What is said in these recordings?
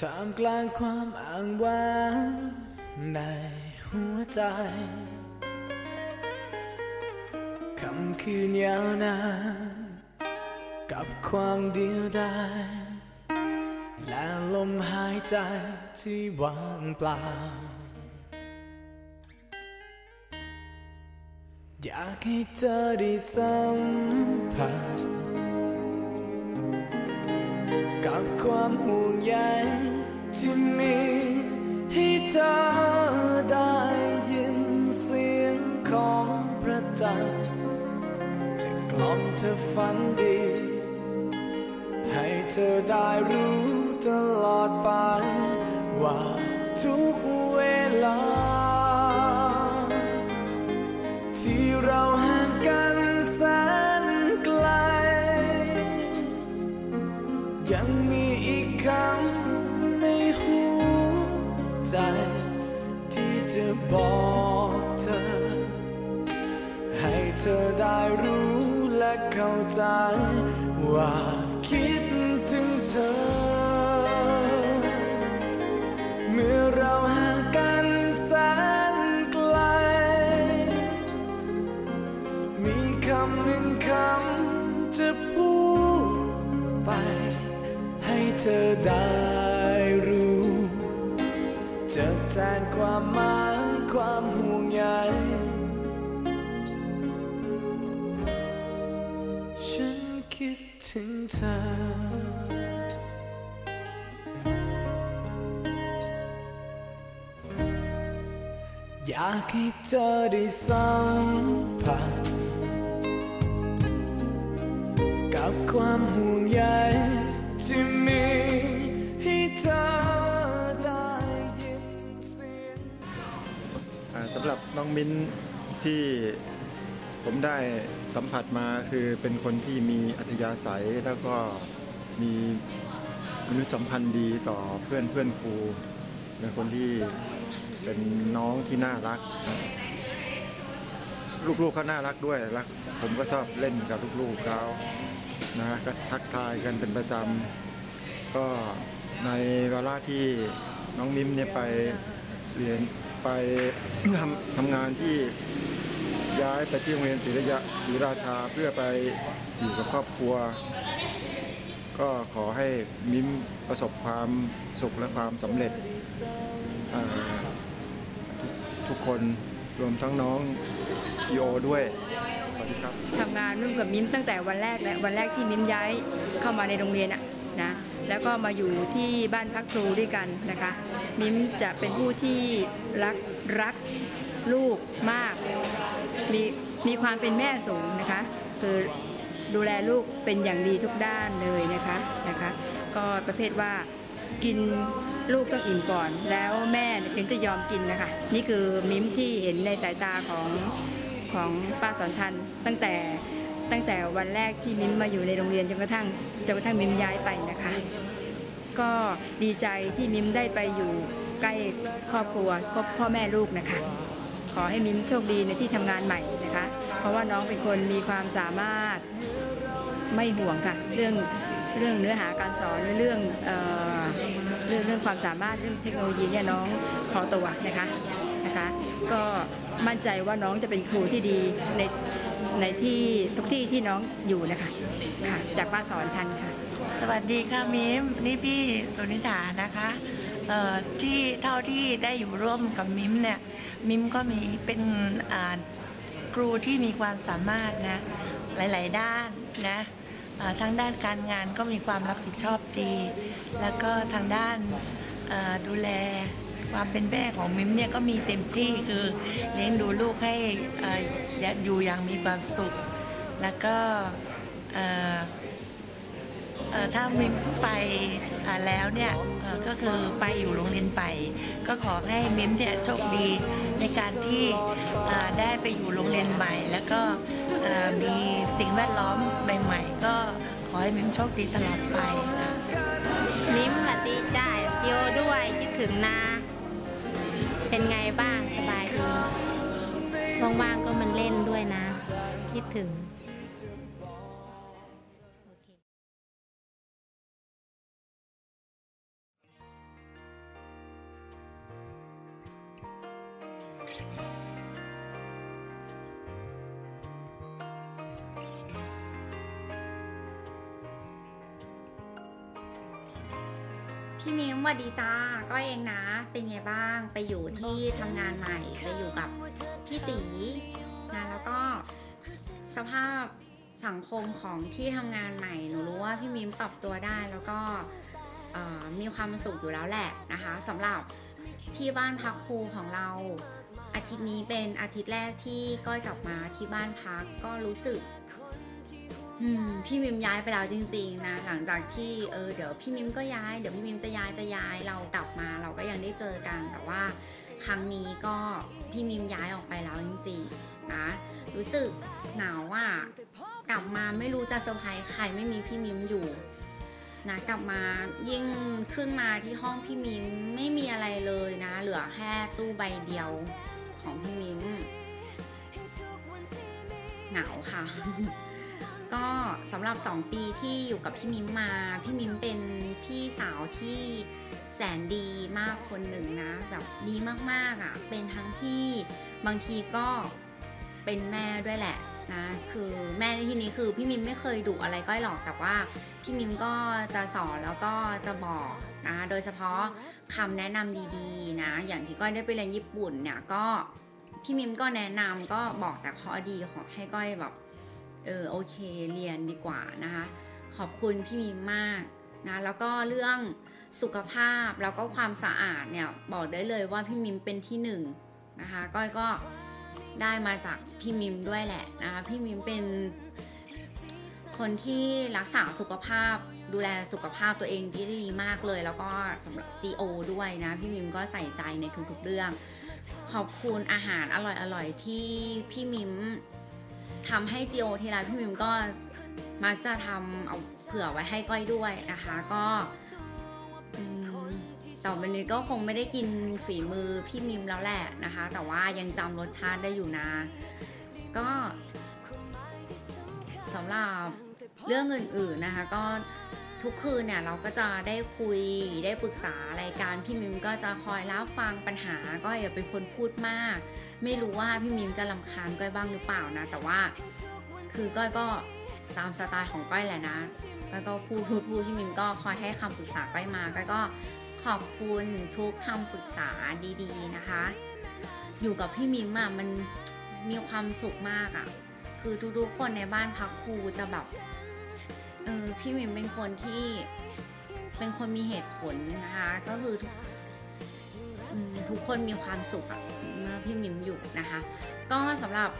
ท่ามกลางความอ้างว้างในหัวใจคำคืนยาวนานกับความเดียวดายและลมหายใจที่ว่างเปล่า อยากให้เธอได้สัมผัส กับความห่วงใยที่มีให้เธอได้ยินเสียงของพระจันทร์จะกล่อมเธอฝันดี ให้เธอได้รู้ตลอดไป ว่าทุกเวลา ที่เรา ใจว่าคิดถึงเธอ เมื่อเราห่างกันแสนไกล มีคำหนึ่งคำจะพูดไป ให้เธอได้รู้ จะแทนความหมายความห่วงใย ถึงเธอ อยากให้เธอได้สัมผัสกับความห่วงใยที่มีให้เธอได้ยินเสียง อ่าสำหรับน้องมิ้นที่ผมได้ สัมผัสมาคือเป็นคนที่มีอัธยาศัยแล้วก็มีมนุษยสัมพันธ์ดีต่อเพื่อนเพื่อนครูเป็นคนที่เป็นน้องที่น่ารัก ลูกๆเขาน่ารักด้วยรักผมก็ชอบเล่นกับลูกๆเขานะก็ทักทายกันเป็นประจำก็ในเวลาที่น้องมิมเนี่ยไปเรียนไปทำทำงานที่ ย้ายไปที่โรงเรียนศรีระยะศรีราชาเพื่อไปอยู่กับครอบครัว ก็ขอให้มิ้มประสบความสุขและความสำเร็จ ทุกคนรวมทั้งน้องพีโอด้วย สวัสดีครับทำงานร่วมกับมิ้มตั้งแต่วันแรกและวันแรกที่มิ้มย้ายเข้ามาในโรงเรียนอะนะแล้วก็มาอยู่ที่บ้านพักครูด้วยกันนะคะ มิ้มจะเป็นผู้ที่รักรักลูกมาก มีมีความเป็นแม่สูงนะคะ คือดูแลลูกเป็นอย่างดีทุกด้านเลยนะคะนะคะ ก็ประเภทว่ากินลูกต้องอิ่มก่อน แล้วแม่ถึงจะยอมกินนะคะ นี่คือมิ้มที่เห็นในสายตาของของป้าสอนทันตั้งแต่ตั้งแต่วันแรกที่มิ้มมาอยู่ในโรงเรียนจนกระทั่งจนกระทั่งมิ้มย้ายไปนะคะ ก็ดีใจที่มิ้มได้ไปอยู่ใกล้ครอบครัวครอบพ่อแม่ลูกนะคะ ขอให้มิ้มโชคดีในที่ทำงานใหม่นะคะ เพราะว่าน้องเป็นคนมีความสามารถไม่ห่วงค่ะ เรื่องเรื่องเนื้อหาการสอนเรื่องเออเรื่องเรื่องความสามารถเรื่องเทคโนโลยีเนี่ยน้องพอตัวนะคะนะคะ ก็มั่นใจว่าน้องจะเป็นครูที่ดีในในที่ทุกที่ที่น้องอยู่นะคะค่ะจากป้าสอนทันค่ะ สวัสดีค่ะมิมนี่พี่สุนิถานะคะที่เท่าที่ได้อยู่ร่วมกับมิมเนี่ยมิมก็มีเป็นครูที่มีความสามารถนะหลาย ๆ ด้านนะทั้งด้านการงานก็มีความรับผิดชอบดี แล้วก็ทางด้านดูแลความเป็นแม่ของมิมเนี่ยก็มีเต็มที่คือเลี้ยงดูลูกให้ออยู่อย่างมีความสุข แล้วก็ ถ้ามิมไปแล้วเนี่ยก็คือไปอยู่โรงเรียนไป ก็ขอให้มิมเนี่ยโชคดีในการที่ได้ไปอยู่โรงเรียนใหม่ แล้วก็มีสิ่งแวดล้อมใหม่ๆ ก็ขอให้มิมโชคดีตลอดไปมิ้มสวัสดีจ้าโยด้วยคิดถึงนะเป็นไงบ้างสบายดีว่างๆก็มันเล่นด้วยนะ คิดถึง พี่มิมสวัสดีจ้า ก็เองนะ เป็นไงบ้าง ไปอยู่ที่ทำงานใหม่ ไปอยู่กับพี่ตีนะแล้วก็สภาพสังคมของที่ทำงานใหม่ หนูรู้ว่าพี่มิมปรับตัวได้แล้วก็มีความสุขอยู่แล้วแหละนะคะสำหรับที่บ้านพักครูของเรา อาทิตย์นี้เป็นอาทิตย์แรกที่ก้อยกลับมาที่บ้านพักก็รู้สึก อืมพี่มิมย้ายไปแล้วจริง ๆ นะ หลังจากที่เออเดี๋ยวพี่มิมก็ย้ายเดี๋ยวพี่มิมจะย้ายจะย้ายเรากลับมา เราก็ยังได้เจอกันแต่ว่า ครั้งนี้ก็พี่มิมย้ายออกไปแล้วจริงๆนะรู้สึกเหงาอะกลับมาไม่รู้จะเซอร์ไพรส์ใครไม่มีพี่มิมอยู่นะกลับมายิ่งขึ้นมาที่ห้องพี่มิมไม่มีอะไรเลยนะ เหลือแค่ตู้ใบเดียวของพี่มิมเหงาค่ะ ก็สำหรับ 2 ปีที่อยู่กับพี่มิมมา พี่มิมเป็นพี่สาวที่แสนดีมากคนหนึ่งนะแบบดีมากๆอะ่ะ เป็นทั้งพี่บางทีก็เป็นแม่ด้วยแหละนะคือแม่ในที่นี้คือพี่มิมไม่เคยดุอะไรก้อยหรอกแต่ว่าพี่มิมก็จะสอนแล้วก็จะบอกนะโดยเฉพาะคำแนะนำดีๆนะอย่างที่ก้อยได้ไปเรียนญี่ปุ่นเนี่ยก็พี่มิมก็แนะนำก็บอกแต่ข้อดีของให้ก้อยแบบ เออโอเคเรียนดีกว่านะคะ ขอบคุณพี่มีมากนะแล้วก็เรื่องสุขภาพแล้วก็ความสะอาดเนี่ยบอกได้เลยว่าพี่มิมเป็นที่หนึ่งนะคะก้อยก็ได้มาจากพี่มิมด้วยแหละนะคะพี่มิมเป็นคนที่รักษาสุขภาพดูแลสุขภาพตัวเองที่ดีมากเลย แล้วก็สำหรับ GO ด้วยนะ พี่มิมก็ใส่ใจในทุกๆเรื่อง ขอบคุณอาหารอร่อยๆที่พี่มิม ทำให้จีโอทีไรพี่มิมก็มักจะทำเอาเผื่อไว้ให้ก้อยด้วยนะคะ ก็ต่อไปนี้ก็คงไม่ได้กินฝีมือพี่มิมแล้วแหละนะคะ แต่ว่ายังจำรสชาติได้อยู่นะ ก็สำหรับเรื่องอื่นๆนะคะ ก็ ทุกคืนเนี่ยเราก็จะได้คุยได้ปรึกษารายการพี่มิมก็จะคอยรับฟังปัญหาก็อย่าเป็นคนพูดมาก ไม่รู้ว่าพี่มิมจะลำคาญก้อยบ้างหรือเปล่านะ แต่ว่าคือก้อยก็ตามสไตล์ของก้อยแหละนะก้อยก็พูดพูดพูดพี่มิมก็คอยให้คำปรึกษาก้อยมาก้อยก็ขอบคุณทุกคำปรึกษาดีๆนะคะ อยู่กับพี่มิมอะมันมีความสุขมากอะคือทุกๆคนในบ้านพักครูจะแบบ เออพี่มิมเป็นคนที่เป็นคนมีเหตุผลนะคะ ก็คือทุกคนมีความสุขอะเมื่อพี่มิมอยู่นะคะ ก็สำหรับ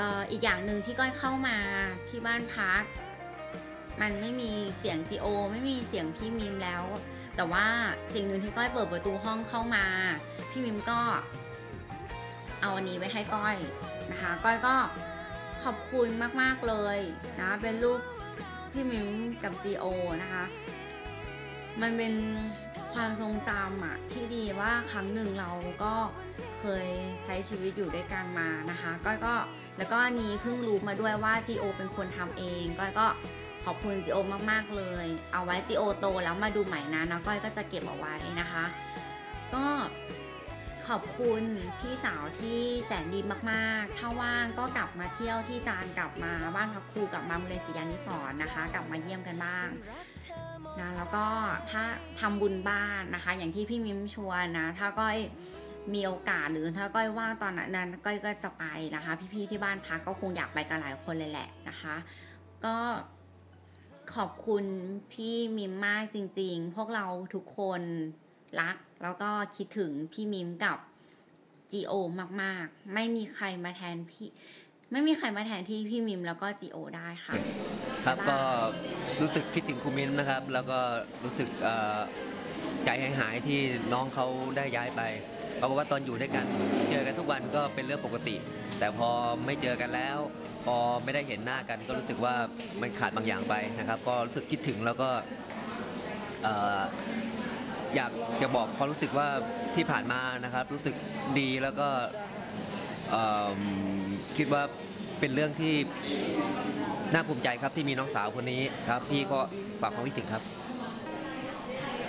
อออีกอย่างหนึ่งที่ก้อยเข้ามาที่บ้านพักมันไม่มีเสียง GO ไม่มีเสียงพี่มิมแล้ว แต่ว่าสิ่งหนึ่งที่ก้อยเปิดประตูห้องเข้ามา พี่มิมก็ เอาอันนี้ไว้ให้ก้อยนะคะ ก้อยก็ขอบคุณมาก ๆ เลยนะเป็นรูป พี่มิมกับ GO นะคะ มันเป็นความทรงจำอะที่ดีว่าครั้งหนึ่งเราก็เคยใช้ชีวิตอยู่ด้วยกันมานะคะก้อยก็แล้วก็นี้เพิ่งรู้มาด้วยว่า GO เป็นคนทำเองก้อยก็ขอบคุณ GO มากๆเลย เอาไว้ GO โตแล้วมาดูใหม่นะนะก้อยก็จะเก็บเอาไว้นะคะ ก็ ขอบคุณพี่สาวที่แสนดีมากๆ ถ้าว่างก็กลับมาเที่ยวที่จานกลับมาบ้านพักครูกลับมาโรงเรียนศรียานิสรณ์นะคะ กลับมาเยี่ยมกันบ้างนะแล้วก็ถ้าทำบุญบ้านนะคะ อย่างที่พี่มิมชวนนะ ถ้าก้อยมีโอกาสหรือถ้าก้อยว่างตอนนั้นก้อยก็จะไปนะคะ พี่ๆที่บ้านพักก็คงอยากไปกันหลายคนเลยแหละนะคะ ก็ขอบคุณพี่มิมมากจริง ๆ พวกเราทุกคน รัก แล้วก็คิดถึงพี่มิมกับ GO มากๆ ไม่มีใครมาแทนพี่ ไม่มีใครมาแทนที่พี่มิมแล้วก็ GO ได้ค่ะ ครับก็รู้สึกคิดถึงครูมิ้นนะครับ แล้วก็รู้สึกเอ่อใจหายๆที่น้องเขาได้ย้ายไปเพราะว่าตอนอยู่ด้วยกันเจอกันทุกวันก็เป็นเรื่องปกติ แต่พอไม่เจอกันแล้ว พอไม่ได้เห็นหน้ากัน ก็รู้สึกว่ามันขาดบางอย่างไปนะครับ ก็รู้สึกคิดถึงแล้วก็เอยากจะบอกความรู้สึกว่าที่ผ่านมานะครับ รู้สึกดีแล้วก็คิดว่าเป็นเรื่องที่น่าภูมิใจครับที่มีน้องสาวคนนี้ครับ พี่ก็ฝากความคิดถึงครับ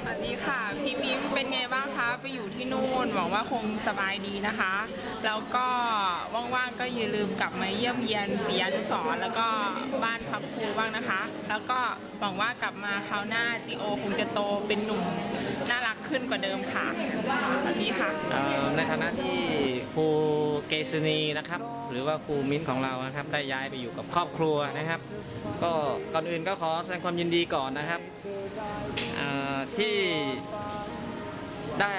สวัสดีค่ะ พี่มิมเป็นไงบ้างคะไปอยู่ที่นู่นหวังว่าคงสบายดีนะคะ แล้วก็ว่างๆก็อย่าลืมกลับมาเยี่ยมเยียนศรีอนุสรณ์แล้วก็บ้านพักครูบ้างนะคะ แล้วก็หวังว่ากลับมาคราวหน้า GO คงจะโตเป็นหนุ่มน่ารักขึ้นกว่าเดิมค่ะสวัสดีค่ะในฐานะที่ครูเกษณีนะครับ หรือว่าครูมิ้นของเรานะครับ ได้ย้ายไปอยู่กับครอบครัวนะครับ ก็ก่อนอื่นก็ขอแสดงความยินดีก่อนนะครับที่ได้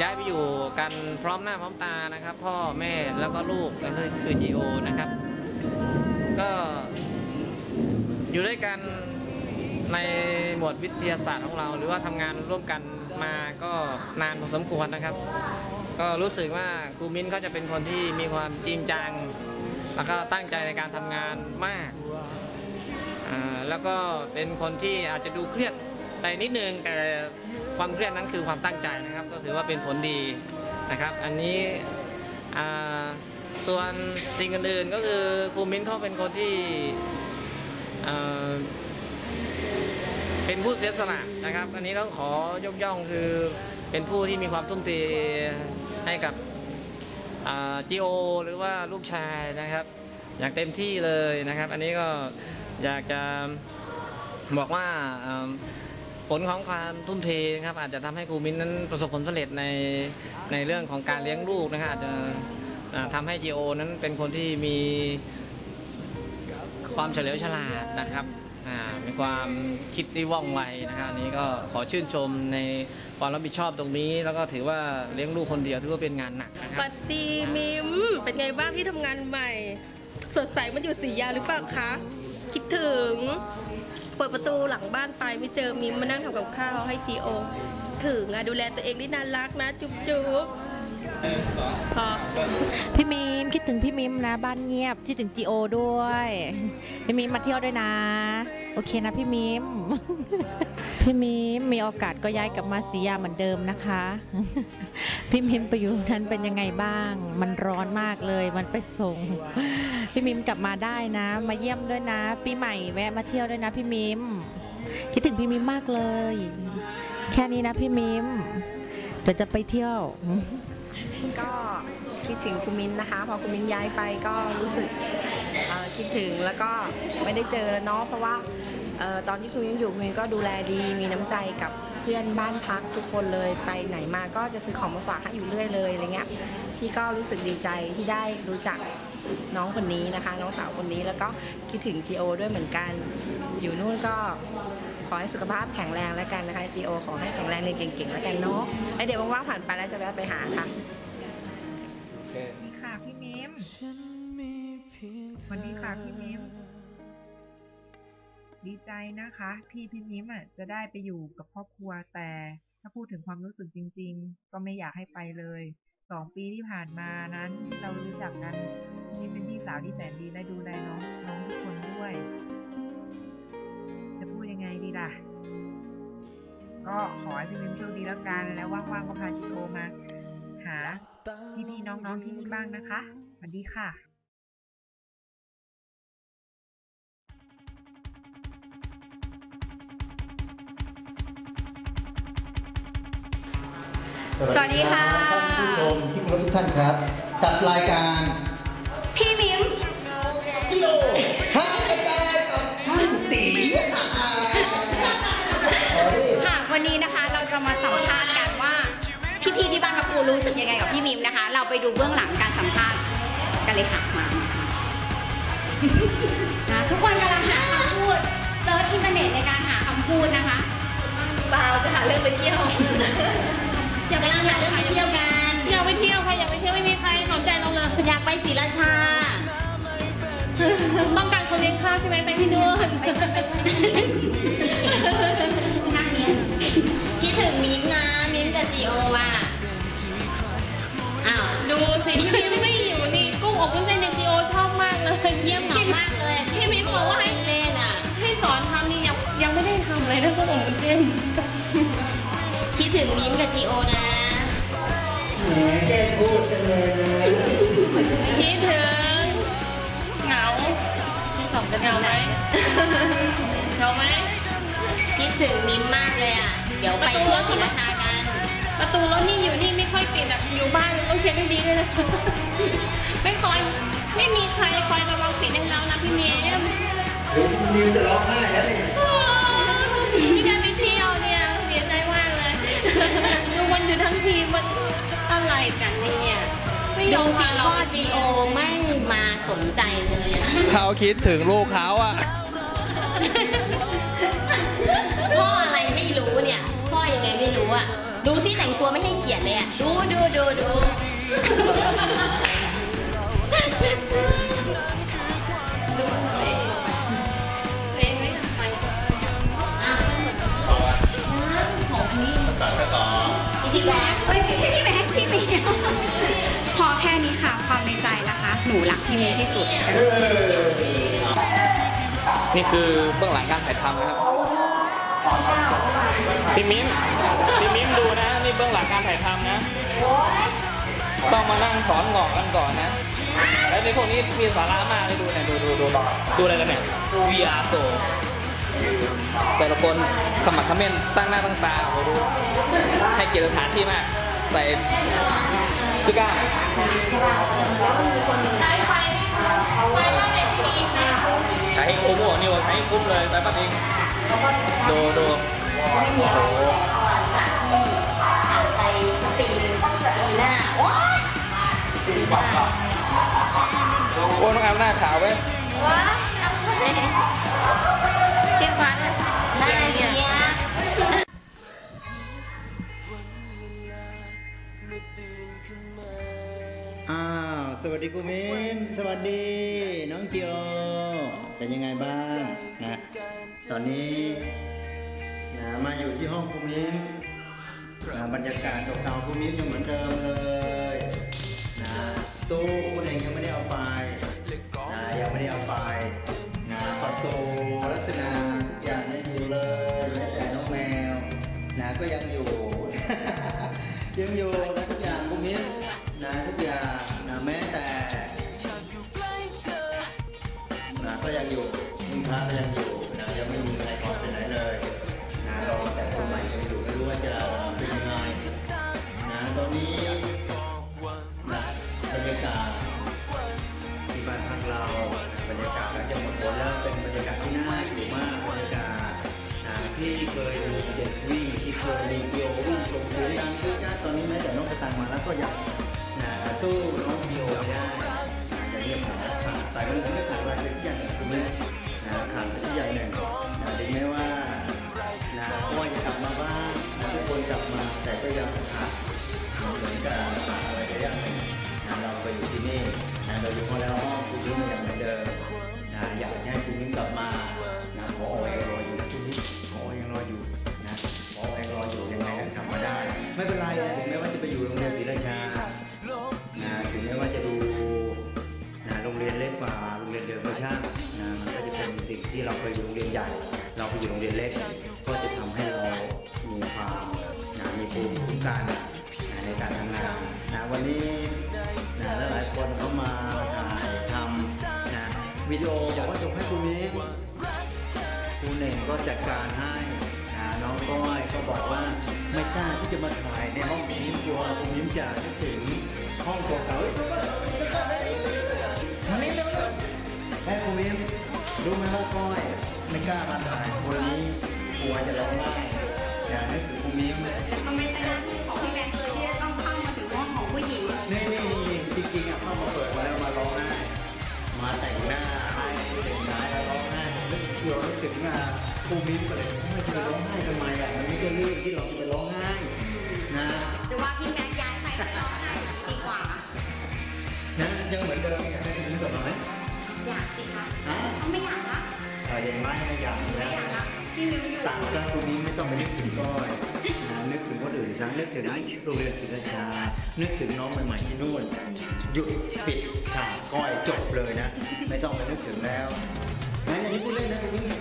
ย้ายไปอยู่กันพร้อมหน้าพร้อมตานะครับ พ่อแม่แล้วก็ลูกก็คือจีโอนะครับ ก็ อยู่ด้วยกันในหมวดวิทยาศาสตร์ของเรา หรือว่าทำงานร่วมกันมาก็นานพอสมควรนะครับ ก็รู้สึกว่าครูมิ้นเขาจะเป็นคนที่มีความจริงจัง แล้วก็ตั้งใจในการทำงานมาก แล้วก็เป็นคนที่อาจจะดูเครียดไปนิดนึงแต่ความเครียดนั้นคือความตั้งใจนะครับ ก็ถือว่าเป็นผลดีนะครับ อันนี้ส่วนสิ่งอื่นๆก็คือครูมิ้นเขาเป็นคนที่ เป็นผู้เสียสละนะครับ อันนี้ต้องขอยกย่องคือเป็นผู้ที่มีความทุ่มเทให้กับจีโอหรือว่าลูกชายนะครับ อย่างเต็มที่เลยนะครับ อันนี้ก็อยากจะบอกว่าผลของความทุ่มเทนะครับอาจจะทำให้ครูมิ้นนั้นประสบผลสำเร็จในในเรื่องของการเลี้ยงลูกนะครับอาจจะอ่าทำให้จีโอนั้นเป็นคนที่มี ความเฉลียวฉลาดนะครับมีความคิดที่ว่องไวนะครับอันนี้ก็ขอชื่นชมในความรับผิดชอบตรงนี้ แล้วก็ถือว่าเลี้ยงลูกคนเดียวถือว่าเป็นงานหนักนะครับปัตตีมิมเป็นไงบ้างที่ทำงานใหม่ สดใสมันอยู่สียาหรือเปล่าคะคิดถึงเปิดประตูหลังบ้านไปไม่เจอมิมมานั่งทำกับข้าวให้จีโอถึงอะดูแลตัวเองได้น่ารักนะ จุ๊บจุ๊บ พี่มิมคิดถึงพี่มิมนะบ้านเงียบคิดถึงจีโอด้วยพี่มิมมาเที่ยวด้วยนะ โอเคนะพี่มิมพี่มิมมีโอกาสก็ย้ายกลับมาสียาเหมือนเดิมนะคะ พี่มิมไปอยู่นั้นเป็นยังไงบ้าง มันร้อนมากเลยมันไปส่งพี่มิมกลับมาได้นะ มาเยี่ยมด้วยนะ ปีใหม่แวะมาเที่ยวด้วยนะพี่มิมคิดถึงพี่มิมมากเลย แค่นี้นะพี่มิมเดี๋ยวจะไปเที่ยว ก็คิดถึงคุณมินนะคะ พอคุณมินย้ายไปก็รู้สึกคิดถึงแล้วก็ไม่ได้เจอแล้วเนาะเพราะว่าออตอนที่คุณมินอยู่คุณมินก็ดูแลดีมีน้ำใจกับเพื่อนบ้านพักทุกคนเลยไปไหนมาก็จะซื้อของมาฝากให้อยู่เรื่อยเลยอะไรเงี้ยพี่ก็รู้สึกดีใจที่ได้รู้จักน้องคนนี้นะคะ น้องสาวคนนี้แล้วก็คิดถึง G.O. ด้วยเหมือนกัน อยู่นู่นก็ อให้สุขภาพแข็งแรงแล้วกันนะคะ G.O. ขอให้แข็งแรงเรียนเก่งๆแล้วกันเนาะแล้วเดี๋ยวว่างๆผ่านไปแล้วจะแวะไปหาค่ะค่ะพี่มิมสวัสดีค่ะพี่มิมดีใจนะคะ ที่พี่มิมอะจะได้ไปอยู่กับครอบครัวแต่ถ้าพูดถึงความรู้สึกจริง ๆ ก็ไม่อยากให้ไปเลยสองปีที่ผ่านมานั้นที่เรารู้จักกันพี่มิมเป็นพี่สาวที่แสนดีและดูแลน้องน้องทุกคนด้วยจะพูดยัง ไงดีล่ะ ก็ขอให้พี่มิมโชคดีแล้วกัน แล้วว่างๆก็พาจิโอมา หาพี่ๆน้องๆที่นี่บ้างนะคะสวัสดีค่ะสวัสดีค่ะท่านผู้ชมที่เคารพทุกท่านครับ กับรายการ พี่มิมจิโอ ครูรู้สึกยังไงกับพี่มิมนะคะ เราไปดูเบื้องหลังการสัมภาษณ์กันเลยค่ะมานะทุกคนกำลังหาคำพูดเซิร์ชอินเทอร์เน็ตในการหาคำพูดนะคะเปล่าจะหาเรื่องไปเที่ยวอยากไปหาเรื่องไปเที่ยวกันอยากไปเที่ยวใครอยากไปเที่ยวไม่มีใครสนใจเราเลยอยากไปศรีราชาต้องการคนเลี้ยงข้าวใช่ไหมไปที่นู่น นเส้นคิดถึงมิ้มกับจีโอนะ แหมแกพูดกันเลยคิดถึงเหงาที่สองกันเหงาไหมเหงาไหมคิดถึงมิ้มมากเลยอะ เดี๋ยวไปเที่ยวศรีราชากัน ประตูรถนี่อยู่นี่ไม่ค่อยปิดแบบอยู่บ้านต้องเช็คให้ดีด้วยนะไม่คอยไม่มีใครคอยระวังปิดให้เรานะพี่มินิวจะร้องไห้แล้วเนี่ย กันเนี่ยไม่ยอมดูสิพาเราพ่อจีโอไม่มาสนใจเลยอะเขาคิดถึงลูกเขาอะพ่ออะไรไม่รู้เนี่ย พ่อยังไงไม่รู้อะดูสิแต่งตัวไม่ให้เกียรติเลยอะดูดูดูดูดู พอแค่นี้ค่ะความในใจนะคะ หนูรักพี่เมย์ที่สุด นี่คือเบื้องหลังการถ่ายทำนะครับพี่มิ้มพี่มิ้มดูนะ นี่เบื้องหลังการถ่ายทำนะ ต้องมานั่งถอนงอกกันก่อนนะ แล้วในพวกนี้มีสาระมากเลยดูเนี่ยดูดูดูดูอะไรกันเนี่ย VR so แต่ละคนขมักเขม้นตั้งหน้าตั้งตาโอ้โหดูให้เกียรติสถานที่มาก ใส่เสื้อกล้ามใช้ไฟไฟว่าเป็นทีมนะใช้ให้คุ้มอะนิวใช้ให้คุ้มเลยไปปั๊บเองดูดูไม่มีอะไรเลยจากที่ผ่านไปปีหนึ่งปีหน้าว้ายปีหน้าโอ้น้องแอมหน้าขาวเว้ยว้ายอะไรเทียบวัดหน้า สวัสดีครูมินสวัสดี น้องเจียว เป็นยังไงบ้างนะตอนนี้นะมาอยู่ที่ห้องครูมินนะบรรยากาศเก่าๆครูมินยังเหมือนเดิมเลยนะตู้คุณเองยังไม่ได้เอาไปนะยังไม่ได้เอาไปนะประตูลักษณะทุกอย่างยังอยู่เลยแม้แต่น้องแมวนะก็ยังอยู่ ยังอยู่้าก็ยังอยู่นะยังไม่มีใครถอนไปไหนเลยนะรอแต่คนใหม่ยังอยู่ไม่รู้ว่าจะเป็นยังไงนะตอนนี้นะบรรยากาศที่บ้านพักเราบรรยากาศหลังจากหมดฝนแล้วเป็นบรรยากาศที่น่าอยู่มากบรรยากาศนะที่เคยดูเด็กวิ่งที่เคยมีเกียววิ่งชมเสียงดังคือการตอนนี้แม้แต่น้องสตางมาแล้วก็ยังนะสู้น้องเกียว อยู่พอแล้วก็คุณยุ่งอย่างเหมือนเดิมนะอยากให้คุณยุ่งกลับมา ให้นะน้องก้อยก็บอกว่าไม่กล้าที่จะมาถ่ายในห้องนี้กลัวคุณมิ้มจะคิดถึงห้องเก่าๆมานี่เร็วแม่คุณมิ้มรู้ไหมว่าก้อยไม่กล้ามาถ่ายคนนี้กลัวจะร้องไห้อย่านึกถึงคุณมิ้มทำไมเป็นหน้าที่ของพี่แบ๊กเลยที่จะต้องเข้ามาถึงห้องของผู้หญิงนี่นี่นี่จริงๆอะเข้ามาเปิดมาแล้วมาร้องไห้มาแต่งหน้าให้แต่งหน้าแล้วร้องไห้นึกกลัวนึกถึงอะค รูมิ้มก็เลยทำไมจะร้องไห้ทำไมอะมันไม่ใช่เรื่องที่เราจะไปร้องไห้นะจะว่าพี่แบ๊กย้ายไปก็ร้องไห้ดีกว่านะยังเหมือนเดิมอยากให้คุณมิ้มกลับมาไหมอยากสิคะฮะไม่อยากละเออยังไม่ไม่อยากอยู่แล้วพี่มิวอยู่ต่างซะครูมิ้มไม่ต้องไปนึกถึงก้อยนะนึกถึงคนอื่นซะนึกถึงโรงเรียนศรีราชา นึกถึงน้องใหม่ๆที่นู่นหยุดปิดฉากก้อยจบเลยนะ ไม่ต้องไปนึกถึงแล้ว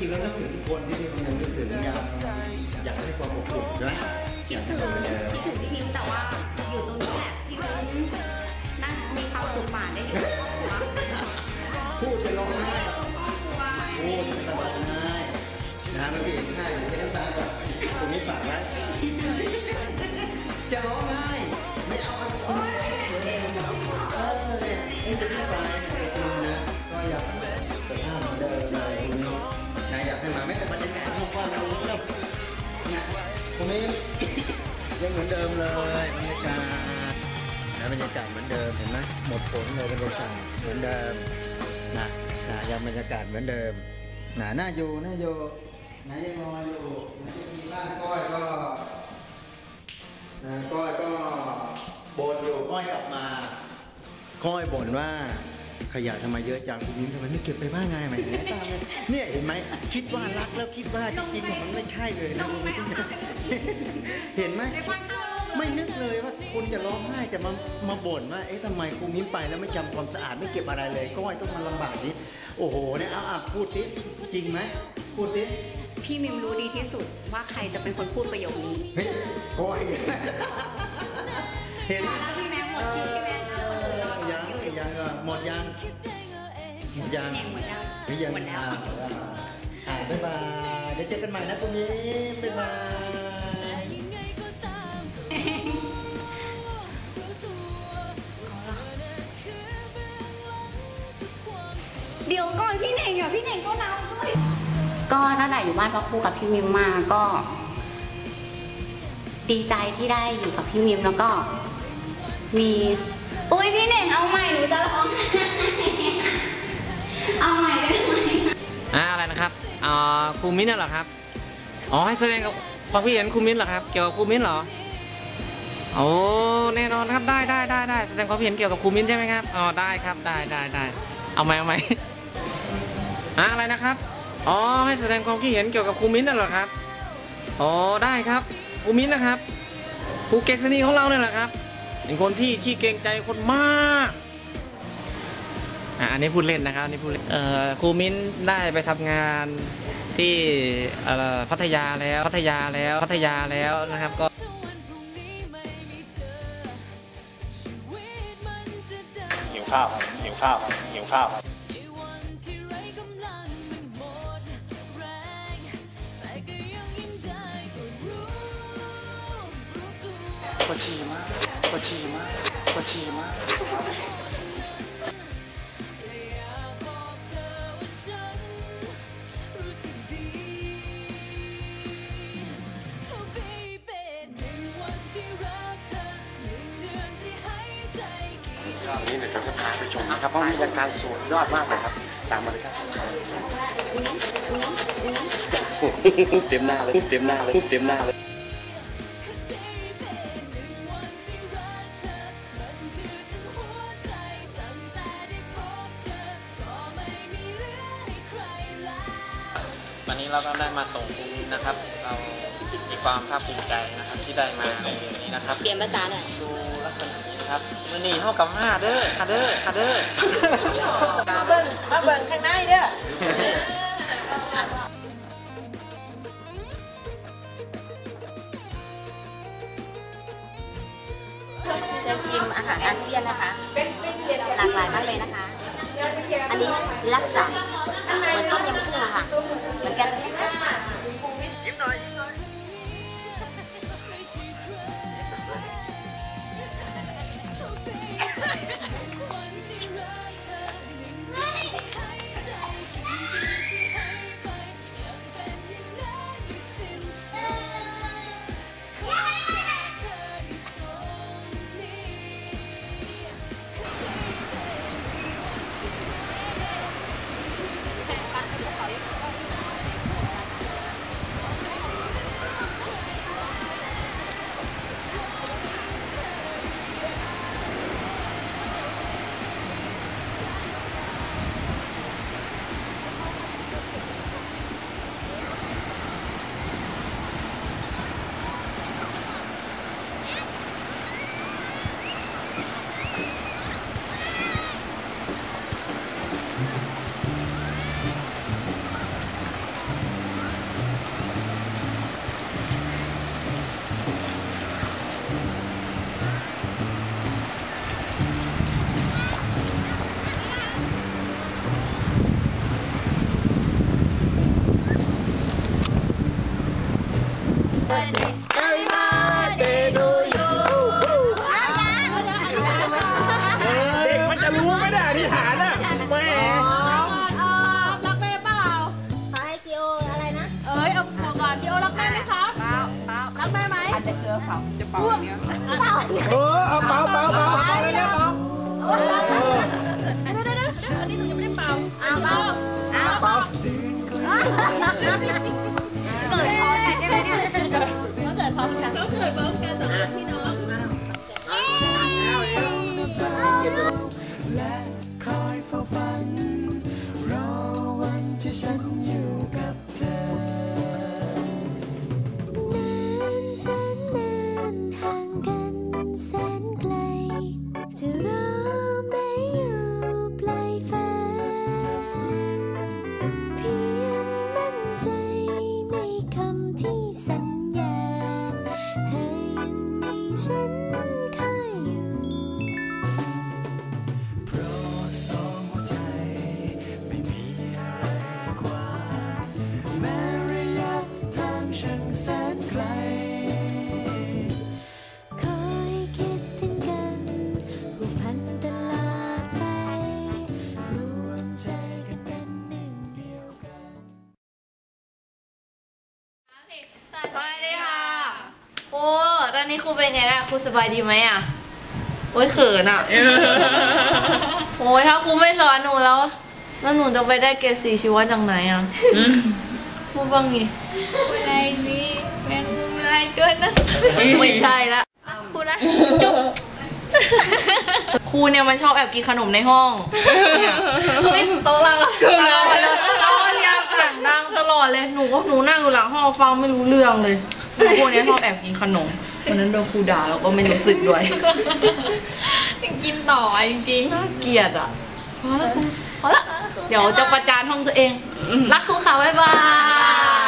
ริงๆแล้วนึกถึงทุกคนที่ที่คงนึกถึงอยากอยากให้ความอบอุ่นใช่ไหมคิดถึงคิดถึงพี่มิวแต่ว่าอยู่ตรงนี้แหละพี่มิวนั่งมีความสุขกว่าได้อยู่ครอบครัวพูดจะร้องไห้พูดจะร้องไห้นะเมื่อกี้เห็นไห้อยู่ที่น้ำตาแบบตรงนี้ปากไว้จะร้องไห้ไม่เอาอันนี้เออเนี่ยนี่จะไม่ไปจรินะก็อยากสภาพเหมือนเดิมเลยคุณ นะอยากให้มาไม่แต่บรรยากาศทุกคนเราเรานะผมนี้ยังเหมือนเดิมเลยบรรยากาศนะบรรยากาศเหมือนเดิมเห็นไหมหมดฝนเลยบรรยากาศเหมือนเดิมนะนะยังบรรยากาศเหมือนเดิมนะน่าอยู่น่าอยู่นะยังรออยู่นะที่มีบ้านก้อยก็นะก้อยก็บ่นอยู่ก้อยกลับมาก้อยบ่นว่า ขยะทำไมเยอะจังคุณมิ้นทำไมไม่เก็บไปบ้างไงไหมเนี่ยเห็นไหมคิดว่ารักแล้วคิดว่าจริงๆมันไม่ใช่เลยนะคุณมิ้นเห็นไหมไม่นึกเลยว่าคุณจะร้องไห้จะมามาบ่นว่าเอ๊ะทำไมครูมิ้นไปแล้วไม่จำความสะอาดไม่เก็บอะไรเลยก้อยต้องมาลำบากนี้โอ้โหเนี่ยเอาอะพูดสิจริงไหมพูดสิพี่มิมรู้ดีที่สุดว่าใครจะเป็นคนพูดประโยคนี้เฮ้ยก้อยเห็นพี่แม่หมดที่ ดยังหมดยังหมดยังหรือยังหมดแล้วอ่าอ่าบ๊ายบายเดี๋ยวเจอกันใหม่นะคุณยิ้มบ๊ายบายเดี๋ยวก่อนพี่เน่งอะพี่เน่งก็น้ำด้วยก็ตั้งแต่อยู่บ้านพ่อครูกับพี่มิมมาก็ ดีใจที่ได้อยู่กับพี่มิมแล้วก็มีอุ้ย พี่เน่งเอาใหม่หนูจะร้องเอาใหม่ได้ไหมอ่าอะไรนะครับอ่าครูมิ้นท์น่ะเหรอครับอ๋อให้แสดงกับความคิดเห็นครูมิ้นท์เหรอครับเกี่ยวกับครูมิ้นท์เหรอโอ้แน่นอนครับได้ได้ได้ได้แสดงความคิดเห็นเกี่ยวกับครูมิ้นใช่ไหมครับอ๋อได้ครับได้ได้ได้เอาไหมเอาไหมอ่าอะไรนะครับอ๋อให้แสดงความคิดเห็นเกี่ยวกับครูมิ้นน่ะเหรอครับอ๋อได้ครับครูมิ้นนะครับครูเกษณีของเราเนี่ยแหละครับ เป็นคนที่ขี้เกรงใจคนมากอะอันนี้พูดเล่นนะครับอันนี้พูดเล่นเอ่อครูมิ้นได้ไปทำงานที่เอ่อพัทยาแล้วพัทยาแล้วพัทยาแล้วนะครับก็ หิวข้าวครับหิวข้าวครับหิวข้าวครับปวดฉี่มาก ปวดฉี่มากปวดฉี่มากวันนี้เดี๋ยวเราจะพาไปชมนะครับเพราะมีรายการสวยยอดมากเลยครับ ตามมาเลยครับเต็มหน้าเลยเต็มหน้าเลยเต็มหน้าเลย วันนี้เราก็ได้มาส่งครูมิ้นนะครับ เรามีความภาคภูมิใจนะครับที่ได้มาในเรียนนี้นะครับ เปลี่ยนภาษาหน่อยดูลักษณะนี้นะครับมื่อนี้เท่ากับห้าเด้อห้าเด้อห้าเด้อมาเบิ่งมาเบิ่งข้างในเด้อเชิญชิมอาหารอาเซียนนะคะ หลากหลายมากเลยนะคะ อันนี้ลักษะ วั ตอนนี้ครูเป็นไงนะครูสบายดีไหมอะโอ้ยเขินอะโอ้ยถ้าครูไม่สอนหนูแล้ว แล้วหนูจะไปได้เกรดสี่ชีวะจากไหนอะพูดบ้างนี่อะไรนี่แมงมุมอะไรด้วยนะไม่ใช่ละครูนะจุ๊บครูเนี่ยมันชอบแอบกินขนมในห้องเนี่ยเฮ้ยโต๊ะเราอะตลอดเลยเราเรียนเสียงดังตลอดเลยหนูก็หนูนั่งอยู่หลังห้องฟังไม่รู้เรื่องเลยพวกเนี้ยชอบแอบกินขนม วันนั้นโดนครูด่าเราก็ไม่รู้สึกด้วย ยังกินต่ออะจริงเกลียดอะพอแล้วพอแล้วเดี๋ยวจะประจานห้องตัวเองๆรักครูค่ะบ๊ายบาย